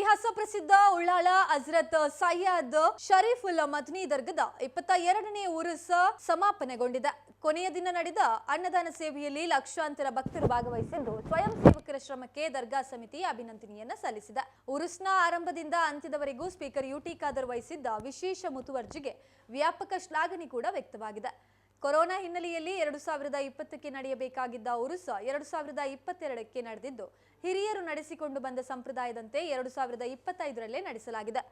ಇತಿಹಾಸ ಪ್ರಸಿದ್ಧ ಉಳ್ಳಾಳ ಹಜರತ್ ಸಯ್ಯದ್ ಶರೀಫುಲ್ ಮದ್ನಿ ದರ್ಗದ ಇಪ್ಪತ್ತ ಎರಡನೇ ಉರುಸ ಸಮಾಪನೆಗೊಂಡಿದೆ. ಕೊನೆಯ ದಿನ ನಡೆದ ಅನ್ನದಾನ ಸೇವೆಯಲ್ಲಿ ಲಕ್ಷಾಂತರ ಭಕ್ತರು ಭಾಗವಹಿಸಿದ್ದು ಸ್ವಯಂ ಸೇವಕರ ಶ್ರಮಕ್ಕೆ ದರ್ಗಾ ಸಮಿತಿ ಅಭಿನಂದನೆಯನ್ನ ಸಲ್ಲಿಸಿದೆ. ಉರುಸ್ನ ಆರಂಭದಿಂದ ಅಂತ್ಯದವರೆಗೂ ಸ್ಪೀಕರ್ ಯುಟಿ ಖಾದರ್ ವಹಿಸಿದ್ದ ವಿಶೇಷ ಮುತುವರ್ಜಿಗೆ ವ್ಯಾಪಕ ಶ್ಲಾಘನೆ ಕೂಡ ವ್ಯಕ್ತವಾಗಿದೆ. ಕೊರೋನಾ ಹಿನ್ನೆಲೆಯಲ್ಲಿ ಎರಡು ಸಾವಿರದ ಇಪ್ಪತ್ತಕ್ಕೆ ನಡೆಯಬೇಕಾಗಿದ್ದ ಉರುಸ ಎರಡು ಸಾವಿರದ ಇಪ್ಪತ್ತೆರಡಕ್ಕೆ ನಡೆದಿದ್ದು ಹಿರಿಯರು ನಡೆಸಿಕೊಂಡು ಬಂದ ಸಂಪ್ರದಾಯದಂತೆ ಎರಡು ಸಾವಿರದ ಇಪ್ಪತ್ತೈದರಲ್ಲೇ ನಡೆಸಲಾಗಿದೆ.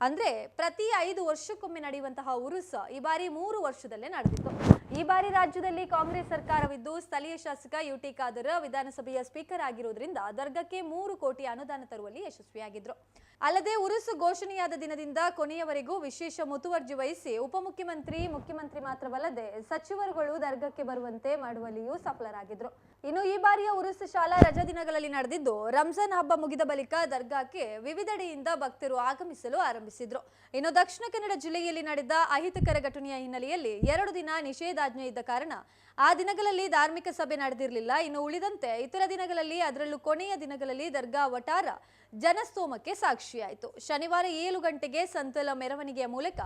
ಅಂದ್ರೆ ಪ್ರತಿ ಐದು ವರ್ಷಕ್ಕೊಮ್ಮೆ ನಡೆಯುವಂತಹ ಉರುಸ ಈ ಬಾರಿ ಮೂರು ವರ್ಷದಲ್ಲೇ ನಡೆದಿತ್ತು. ಈ ಬಾರಿ ರಾಜ್ಯದಲ್ಲಿ ಕಾಂಗ್ರೆಸ್ ಸರ್ಕಾರವಿದ್ದು, ಸ್ಥಳೀಯ ಶಾಸಕ ಯುಟಿ ಖಾದರ್ ವಿಧಾನಸಭೆಯ ಸ್ಪೀಕರ್ ಆಗಿರುವುದರಿಂದ ದರ್ಗಕ್ಕೆ ಮೂರು ಕೋಟಿ ಅನುದಾನ ತರುವಲ್ಲಿ ಯಶಸ್ವಿಯಾಗಿದ್ರು. ಅಲ್ಲದೆ ಉರುಸು ಘೋಷಣೆಯಾದ ದಿನದಿಂದ ಕೊನೆಯವರೆಗೂ ವಿಶೇಷ ಮುತುವರ್ಜಿ ವಹಿಸಿ ಉಪಮುಖ್ಯಮಂತ್ರಿ, ಮುಖ್ಯಮಂತ್ರಿ ಮಾತ್ರವಲ್ಲದೆ ಸಚಿವರುಗಳು ದರ್ಗಕ್ಕೆ ಬರುವಂತೆ ಮಾಡುವಲ್ಲಿಯೂ ಸಫಲರಾಗಿದ್ರು. ಇನ್ನು ಈ ಬಾರಿಯ ಉರುಸ್ ಶಾಲಾ ರಜಾ ದಿನಗಳಲ್ಲಿ ನಡೆದಿದ್ದು, ರಂಜಾನ್ ಹಬ್ಬ ಮುಗಿದ ಬಳಿಕ ದರ್ಗಾಕ್ಕೆ ವಿವಿಧೆಡೆಯಿಂದ ಭಕ್ತರು ಆಗಮಿಸಲು ಆರಂಭಿಸಿದ್ರು. ಇನ್ನು ದಕ್ಷಿಣ ಕನ್ನಡ ಜಿಲ್ಲೆಯಲ್ಲಿ ನಡೆದ ಅಹಿತಕರ ಘಟನೆಯ ಹಿನ್ನೆಲೆಯಲ್ಲಿ ಎರಡು ದಿನ ನಿಷೇಧಾಜ್ಞೆ ಇದ್ದ ಕಾರಣ ಆ ದಿನಗಳಲ್ಲಿ ಧಾರ್ಮಿಕ ಸಭೆ ನಡೆದಿರಲಿಲ್ಲ. ಇನ್ನು ಉಳಿದಂತೆ ಇತರ ದಿನಗಳಲ್ಲಿ, ಅದರಲ್ಲೂ ಕೊನೆಯ ದಿನಗಳಲ್ಲಿ ದರ್ಗಾ ವಟಾರ ಜನಸ್ತೋಮಕ್ಕೆ ಸಾಕ್ಷಿಯಾಯಿತು. ಶನಿವಾರ ಏಳು ಗಂಟೆಗೆ ಸಂತಲ ಮೆರವಣಿಗೆಯ ಮೂಲಕ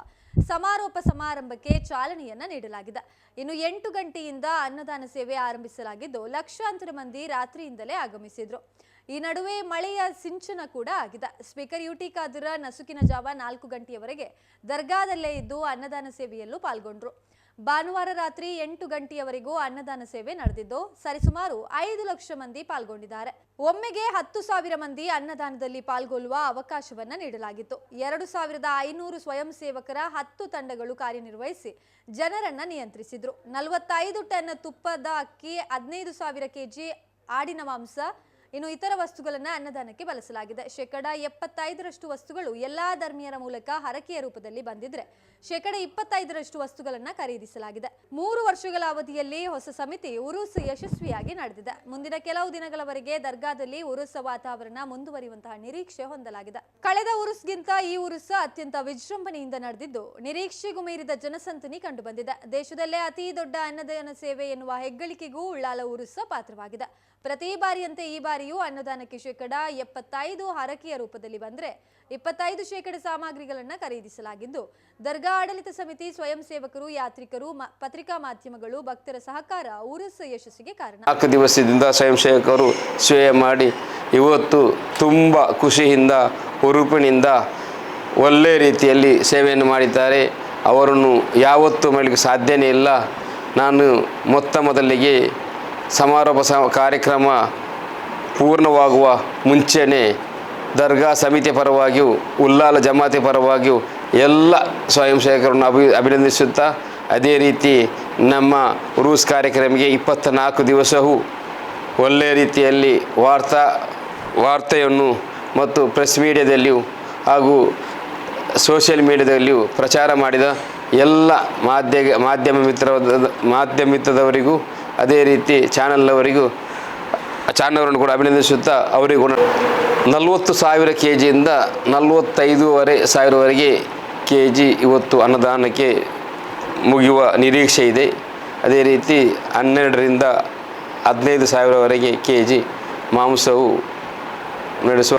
ಸಮಾರೋಪ ಸಮಾರಂಭಕ್ಕೆ ಚಾಲನೆಯನ್ನ ನೀಡಲಾಗಿದೆ. ಇನ್ನು ಎಂಟು ಗಂಟೆಯಿಂದ ಅನ್ನದಾನ ಸೇವೆ ಆರಂಭಿಸಲಾಗಿದ್ದು ಲಕ್ಷಾಂತರ ಮಂದಿ ರಾತ್ರಿಯಿಂದಲೇ ಆಗಮಿಸಿದ್ರು. ಈ ನಡುವೆ ಮಳೆಯ ಸಿಂಚನ ಕೂಡ ಆಗಿದೆ. ಸ್ಪೀಕರ್ ಯುಟಿ ಕಾದರ ನಸುಕಿನ ಜಾವ ನಾಲ್ಕು ಗಂಟೆಯವರೆಗೆ ದರ್ಗಾದಲ್ಲೇ ಇದ್ದು ಅನ್ನದಾನ ಸೇವೆಯಲ್ಲೂ ಪಾಲ್ಗೊಂಡ್ರು. ಭಾನುವಾರ ರಾತ್ರಿ ಎಂಟು ಗಂಟೆಯವರೆಗೂ ಅನ್ನದಾನ ಸೇವೆ ನಡೆದಿದ್ದು ಸರಿಸುಮಾರು ಐದು ಲಕ್ಷ ಮಂದಿ ಪಾಲ್ಗೊಂಡಿದ್ದಾರೆ. ಒಮ್ಮೆಗೆ ಹತ್ತು ಸಾವಿರ ಮಂದಿ ಅನ್ನದಾನದಲ್ಲಿ ಪಾಲ್ಗೊಳ್ಳುವ ಅವಕಾಶವನ್ನ ನೀಡಲಾಗಿತ್ತು. ಎರಡು ಸಾವಿರದ ಐನೂರು ಸ್ವಯಂ ಸೇವಕರ ಹತ್ತು ತಂಡಗಳು ಕಾರ್ಯನಿರ್ವಹಿಸಿ ಜನರನ್ನ ನಿಯಂತ್ರಿಸಿದ್ರು. ನಲವತ್ತೈದು ಟನ್ ತುಪ್ಪದ ಅಕ್ಕಿ, ಹದಿನೈದು ಸಾವಿರ ಕೆಜಿ ಆಡಿನ ಮಾಂಸ ಇನ್ನು ಇತರ ವಸ್ತುಗಳನ್ನ ಅನ್ನದಾನಕ್ಕೆ ಬಳಸಲಾಗಿದೆ. ಶೇಕಡ ಎಪ್ಪತ್ತೈದರಷ್ಟು ವಸ್ತುಗಳು ಎಲ್ಲಾ ಧರ್ಮೀಯರ ಮೂಲಕ ಹರಕೆಯ ರೂಪದಲ್ಲಿ ಬಂದಿದ್ರೆ ಶೇಕಡ ಇಪ್ಪತ್ತೈದರಷ್ಟು ವಸ್ತುಗಳನ್ನ ಖರೀದಿಸಲಾಗಿದೆ. ಮೂರು ವರ್ಷಗಳ ಅವಧಿಯಲ್ಲಿ ಹೊಸ ಸಮಿತಿ ಉರುಸ್ ಯಶಸ್ವಿಯಾಗಿ ನಡೆದಿದೆ. ಮುಂದಿನ ಕೆಲವು ದಿನಗಳವರೆಗೆ ದರ್ಗಾದಲ್ಲಿ ಉರುಸ ವಾತಾವರಣ ಮುಂದುವರಿಯುವಂತಹ ನಿರೀಕ್ಷೆ ಹೊಂದಲಾಗಿದೆ. ಕಳೆದ ಉರುಸ್ಗಿಂತ ಈ ಉರುಸ ಅತ್ಯಂತ ವಿಜೃಂಭಣೆಯಿಂದ ನಡೆದಿದ್ದು, ನಿರೀಕ್ಷೆಗೂ ಮೀರಿದ ಜನಸಂತನಿ ಕಂಡುಬಂದಿದೆ. ದೇಶದಲ್ಲೇ ಅತಿ ದೊಡ್ಡ ಅನ್ನದಾನ ಸೇವೆ ಎನ್ನುವ ಹೆಗ್ಗಳಿಕೆಗೂ ಉಳ್ಳಾಲ ಉರುಸ ಪಾತ್ರವಾಗಿದೆ. ಪ್ರತಿ ಬಾರಿಯಂತೆ ಈ ಬಾರಿಯೂ ಅನ್ನದಾನಕ್ಕೆ ಶೇಕಡ ಎಪ್ಪತ್ತೈದು ಹರಕೆಯ ರೂಪದಲ್ಲಿ ಬಂದರೆ ಇಪ್ಪತ್ತೈದು ಶೇಕಡ ಸಾಮಗ್ರಿಗಳನ್ನು ಖರೀದಿಸಲಾಗಿದ್ದು, ದರ್ಗಾ ಆಡಳಿತ ಸಮಿತಿ ಸ್ವಯಂ ಸೇವಕರು, ಯಾತ್ರಿಕರು ಪತ್ರಿಕಾ ಮಾಧ್ಯಮಗಳು, ಭಕ್ತರ ಸಹಕಾರ, ಊರಸ ಯಶಸ್ಸಿಗೆ ಕಾರಣ. ನಾಲ್ಕು ದಿವಸದಿಂದ ಸ್ವಯಂ ಸೇವಕರು ಸೇವೆ ಮಾಡಿ ಇವತ್ತು ತುಂಬ ಖುಷಿಯಿಂದ, ಹುರುಪಿನಿಂದ ಒಳ್ಳೆಯ ರೀತಿಯಲ್ಲಿ ಸೇವೆಯನ್ನು ಮಾಡಿದ್ದಾರೆ. ಅವರನ್ನು ಯಾವತ್ತೂ ಮಾಡಲಿಕ್ಕೆ ಸಾಧ್ಯನೇ ಇಲ್ಲ. ನಾನು ಮೊತ್ತ ಮೊದಲಿಗೆ ಸಮಾರೋಪ ಕಾರ್ಯಕ್ರಮ ಪೂರ್ಣವಾಗುವ ಮುಂಚೆನೇ ದರ್ಗಾ ಸಮಿತಿ ಪರವಾಗಿಯೂ, ಉಲ್ಲಾಲ ಜಮಾತಿ ಪರವಾಗಿಯೂ ಎಲ್ಲ ಸ್ವಯಂ ಸೇವಕರನ್ನು ಅಭಿ, ಅಭಿನಂದಿಸುತ್ತಾ, ಅದೇ ರೀತಿ ನಮ್ಮ ರೂಸ್ ಕಾರ್ಯಕ್ರಮಕ್ಕೆ ಇಪ್ಪತ್ತ ನಾಲ್ಕು ದಿವಸವೂ ಒಳ್ಳೆಯ ರೀತಿಯಲ್ಲಿ ವಾರ್ತಾ, ವಾರ್ತೆಯನ್ನು ಮತ್ತು ಪ್ರೆಸ್ ಮೀಡಿಯಾದಲ್ಲಿಯೂ ಹಾಗೂ ಸೋಷಿಯಲ್ ಮೀಡಿಯಾದಲ್ಲಿಯೂ ಪ್ರಚಾರ ಮಾಡಿದ ಎಲ್ಲ ಮಾಧ್ಯ ಮಾಧ್ಯಮ ಮಿತ್ರ ಮಾಧ್ಯಮ ಮಿತ್ರದವರಿಗೂ, ಅದೇ ರೀತಿ ಚಾನಲ್ನವರಿಗೂ ಚಾನಲ್ನವರನ್ನು ಕೂಡ ಅಭಿನಂದಿಸುತ್ತಾ ಅವರಿಗೂ ನಲವತ್ತು ಸಾವಿರ ಕೆ ಜಿಯಿಂದ ನಲವತ್ತೈದೂವರೆ ಸಾವಿರವರೆಗೆ ಕೆ ಜಿ ಇವತ್ತು ಅನ್ನದಾನಕ್ಕೆ ಮುಗಿಯುವ ನಿರೀಕ್ಷೆ ಇದೆ. ಅದೇ ರೀತಿ ಹನ್ನೆರಡರಿಂದ ಹದಿನೈದು ಸಾವಿರವರೆಗೆ ಕೆ ಜಿ ಮಾಂಸವು ನಡೆಸುವ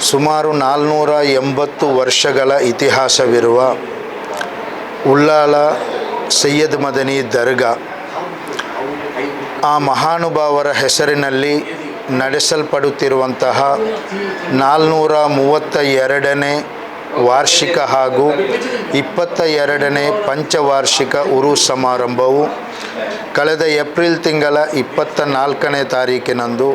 ಸುಮಾರು ನಾಲ್ನೂರ ಎಂಬತ್ತು ವರ್ಷಗಳ ಇತಿಹಾಸವಿರುವ ಉಳ್ಳಾಲ ಸೈಯದ್ ಮದನಿ ದರ್ಗಾ ಆ ಮಹಾನುಭಾವರ ಹೆಸರಿನಲ್ಲಿ ನಡೆಸಲ್ಪಡುತ್ತಿರುವಂತಹ ನಾಲ್ನೂರ ಮೂವತ್ತ ಎರಡನೇ ವಾರ್ಷಿಕ ಹಾಗೂ ಇಪ್ಪತ್ತ ಎರಡನೇ ಪಂಚವಾರ್ಷಿಕ ಉರು ಸಮಾರಂಭವು ಕಳೆದ ಏಪ್ರಿಲ್ ತಿಂಗಳ ಇಪ್ಪತ್ತ ನಾಲ್ಕನೇ ತಾರೀಕಿನಂದು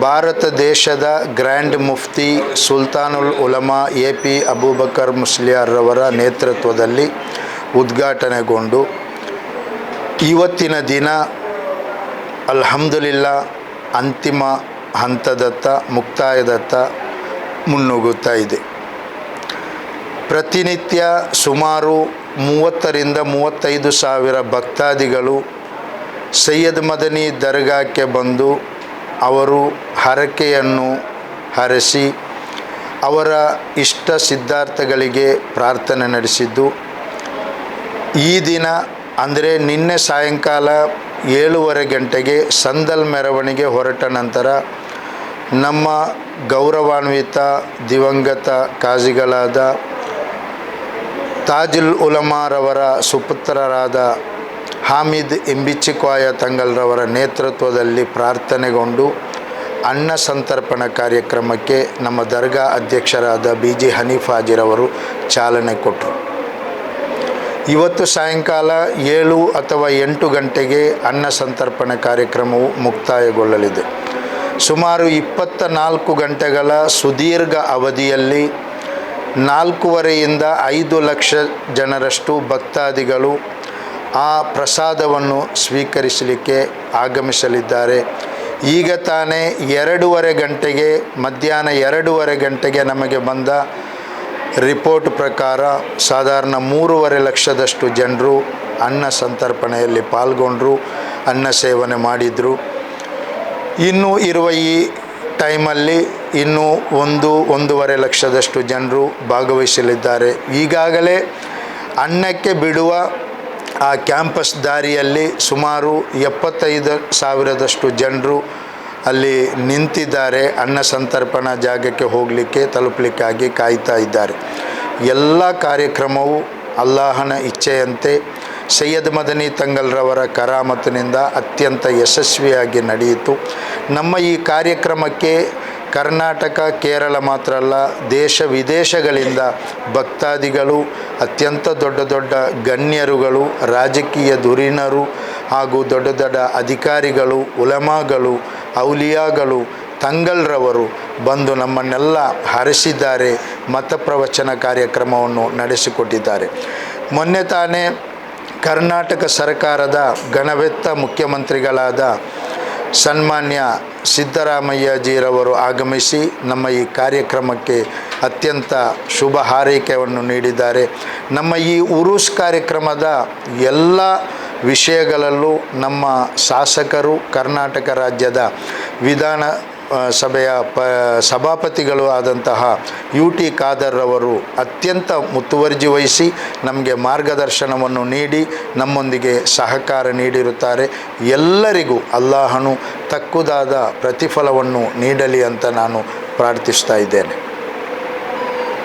ಭಾರತ ದೇಶದ ಗ್ರ್ಯಾಂಡ್ ಮುಫ್ತಿ ಸುಲ್ತಾನುಲ್ ಉಲಮಾ ಎ ಪಿ ಅಬೂಬಕರ್ ಮುಸ್ಲಿಯಾರ್ರವರ ನೇತೃತ್ವದಲ್ಲಿ ಉದ್ಘಾಟನೆಗೊಂಡು ಇವತ್ತಿನ ದಿನ ಅಲ್ಹಮ್ದುಲಿಲ್ಲ, ಅಂತಿಮ ಹಂತದತ್ತ, ಮುಕ್ತಾಯದತ್ತ ಮುನ್ನುಗ್ಗುತ್ತಾ ಇದೆ. ಪ್ರತಿನಿತ್ಯ ಸುಮಾರು ಮೂವತ್ತರಿಂದ ಮೂವತ್ತೈದು ಸಾವಿರ ಭಕ್ತಾದಿಗಳು ಸೈಯದ್ ಮದನಿ ದರ್ಗಾಕ್ಕೆ ಬಂದು ಅವರು ಹರಕೆಯನ್ನು ಹರಸಿ ಅವರ ಇಷ್ಟ ಸಿದ್ಧಾರ್ಥಗಳಿಗೆ ಪ್ರಾರ್ಥನೆ ನಡೆಸಿದ್ದು. ಈ ದಿನ ಅಂದರೆ ನಿನ್ನೆ ಸಾಯಂಕಾಲ ಏಳೂವರೆ ಗಂಟೆಗೆ ಸಂದಲ್ ಮೆರವಣಿಗೆ ಹೊರಟ ನಂತರ ನಮ್ಮ ಗೌರವಾನ್ವಿತ, ದಿವಂಗತ ಕಾಜಿಗಳಾದ ತಾಜಿಲ್ ಉಲಮಾರವರ ಸುಪುತ್ರರಾದ ಹಾಮಿದ್ ಇಂಬಿಚ್ಚಿಕ್ವಾಯ ತಂಗಲ್ರವರ ನೇತೃತ್ವದಲ್ಲಿ ಪ್ರಾರ್ಥನೆಗೊಂಡು ಅನ್ನ ಸಂತರ್ಪಣ ಕಾರ್ಯಕ್ರಮಕ್ಕೆ ನಮ್ಮ ದರ್ಗಾ ಅಧ್ಯಕ್ಷರಾದ ಬಿ ಜಿ ಹನೀಫ್ ಹಾಜಿರವರು ಚಾಲನೆ ಕೊಟ್ಟರು. ಇವತ್ತು ಸಾಯಂಕಾಲ ಏಳು ಅಥವಾ ಎಂಟು ಗಂಟೆಗೆ ಅನ್ನ ಸಂತರ್ಪಣೆ ಕಾರ್ಯಕ್ರಮವು ಮುಕ್ತಾಯಗೊಳ್ಳಲಿದೆ. ಸುಮಾರು ಇಪ್ಪತ್ತ ನಾಲ್ಕು ಗಂಟೆಗಳ ಸುದೀರ್ಘ ಅವಧಿಯಲ್ಲಿ ನಾಲ್ಕೂವರೆಯಿಂದ ಐದು ಲಕ್ಷ ಜನರಷ್ಟು ಭಕ್ತಾದಿಗಳು ಆ ಪ್ರಸಾದವನ್ನು ಸ್ವೀಕರಿಸಲಿಕ್ಕೆ ಆಗಮಿಸಲಿದ್ದಾರೆ. ಈಗ ತಾನೇ ಎರಡೂವರೆ ಗಂಟೆಗೆ, ಮಧ್ಯಾಹ್ನ ಎರಡೂವರೆ ಗಂಟೆಗೆ ನಮಗೆ ಬಂದ ರಿಪೋರ್ಟ್ ಪ್ರಕಾರ ಸಾಧಾರಣ ಮೂರುವರೆ ಲಕ್ಷದಷ್ಟು ಜನರು ಅನ್ನ ಸಂತರ್ಪಣೆಯಲ್ಲಿ ಪಾಲ್ಗೊಂಡರು, ಅನ್ನ ಸೇವನೆ ಮಾಡಿದರು. ಇನ್ನು ಇರುವ ಈ ಟೈಮಲ್ಲಿ ಇನ್ನೂ ಒಂದು, ಒಂದೂವರೆ ಲಕ್ಷದಷ್ಟು ಜನರು ಭಾಗವಹಿಸಲಿದ್ದಾರೆ. ಈಗಾಗಲೇ ಅನ್ನಕ್ಕೆ ಬಿಡುವ ಆ ಕ್ಯಾಂಪಸ್ ದಾರಿಯಲ್ಲಿ ಸುಮಾರು ಎಪ್ಪತ್ತೈದು ಸಾವಿರದಷ್ಟು ಜನರು ಅಲ್ಲಿ ನಿಂತಿದ್ದಾರೆ ಅನ್ನ ಸಂತರ್ಪಣಾ ಜಾಗಕ್ಕೆ ಹೋಗಲಿಕ್ಕೆ, ತಲುಪಲಿಕ್ಕಾಗಿ ಕಾಯ್ತಾ ಇದ್ದಾರೆ. ಎಲ್ಲ ಕಾರ್ಯಕ್ರಮವು ಅಲ್ಲಾಹನ ಇಚ್ಛೆಯಂತೆ ಸೈಯದ್ ಮದನಿ ತಂಗಲ್ರವರ ಕರಾಮತಿನಿಂದ ಅತ್ಯಂತ ಯಶಸ್ವಿಯಾಗಿ ನಡೆಯಿತು. ನಮ್ಮ ಈ ಕಾರ್ಯಕ್ರಮಕ್ಕೆ ಕರ್ನಾಟಕ, ಕೇರಳ ಮಾತ್ರ ಅಲ್ಲ, ದೇಶ ವಿದೇಶಗಳಿಂದ ಭಕ್ತಾದಿಗಳು, ಅತ್ಯಂತ ದೊಡ್ಡ ದೊಡ್ಡ ಗಣ್ಯರುಗಳು, ರಾಜಕೀಯ ಧುರೀಣರು ಹಾಗೂ ದೊಡ್ಡ ದೊಡ್ಡ ಅಧಿಕಾರಿಗಳು, ಉಲಮಾಗಳು, ಔಲಿಯಾಗಳು, ತಂಗಲ್ರವರು ಬಂದು ನಮ್ಮನ್ನೆಲ್ಲ ಹರಿಸಿದ್ದಾರೆ, ಮತ ಪ್ರವಚನ ಕಾರ್ಯಕ್ರಮವನ್ನು ನಡೆಸಿಕೊಟ್ಟಿದ್ದಾರೆ. ಮೊನ್ನೆ ತಾನೇ ಕರ್ನಾಟಕ ಸರ್ಕಾರದ ಗಣವೆತ್ತ ಮುಖ್ಯಮಂತ್ರಿಗಳಾದ ಸನ್ಮಾನ್ಯ ಸಿದ್ದರಾಮಯ್ಯಜಿರವರು ಆಗಮಿಸಿ ನಮ್ಮ ಈ ಕಾರ್ಯಕ್ರಮಕ್ಕೆ ಅತ್ಯಂತ ಶುಭ ಹಾರೈಕೆಯನ್ನು ನೀಡಿದ್ದಾರೆ. ನಮ್ಮ ಈ ಉರುಸ್ ಕಾರ್ಯಕ್ರಮದ ಎಲ್ಲ ವಿಷಯಗಳಲ್ಲೂ ನಮ್ಮ ಶಾಸಕರು ಕರ್ನಾಟಕ ರಾಜ್ಯದ ವಿಧಾನ ಸಭೆಯ ಪ, ಸಭಾಪತಿಗಳು ಆದಂತಹ ಯು ಟಿ ಖಾದರ್ರವರು ಅತ್ಯಂತ ಮುತುವರ್ಜಿ ವಹಿಸಿ ನಮಗೆ ಮಾರ್ಗದರ್ಶನವನ್ನು ನೀಡಿ ನಮ್ಮೊಂದಿಗೆ ಸಹಕಾರ ನೀಡಿರುತ್ತಾರೆ. ಎಲ್ಲರಿಗೂ ಅಲ್ಲಾಹನು ತಕ್ಕುದಾದ ಪ್ರತಿಫಲವನ್ನು ನೀಡಲಿ ಅಂತ ನಾನು ಪ್ರಾರ್ಥಿಸ್ತಾ ಇದ್ದೇನೆ.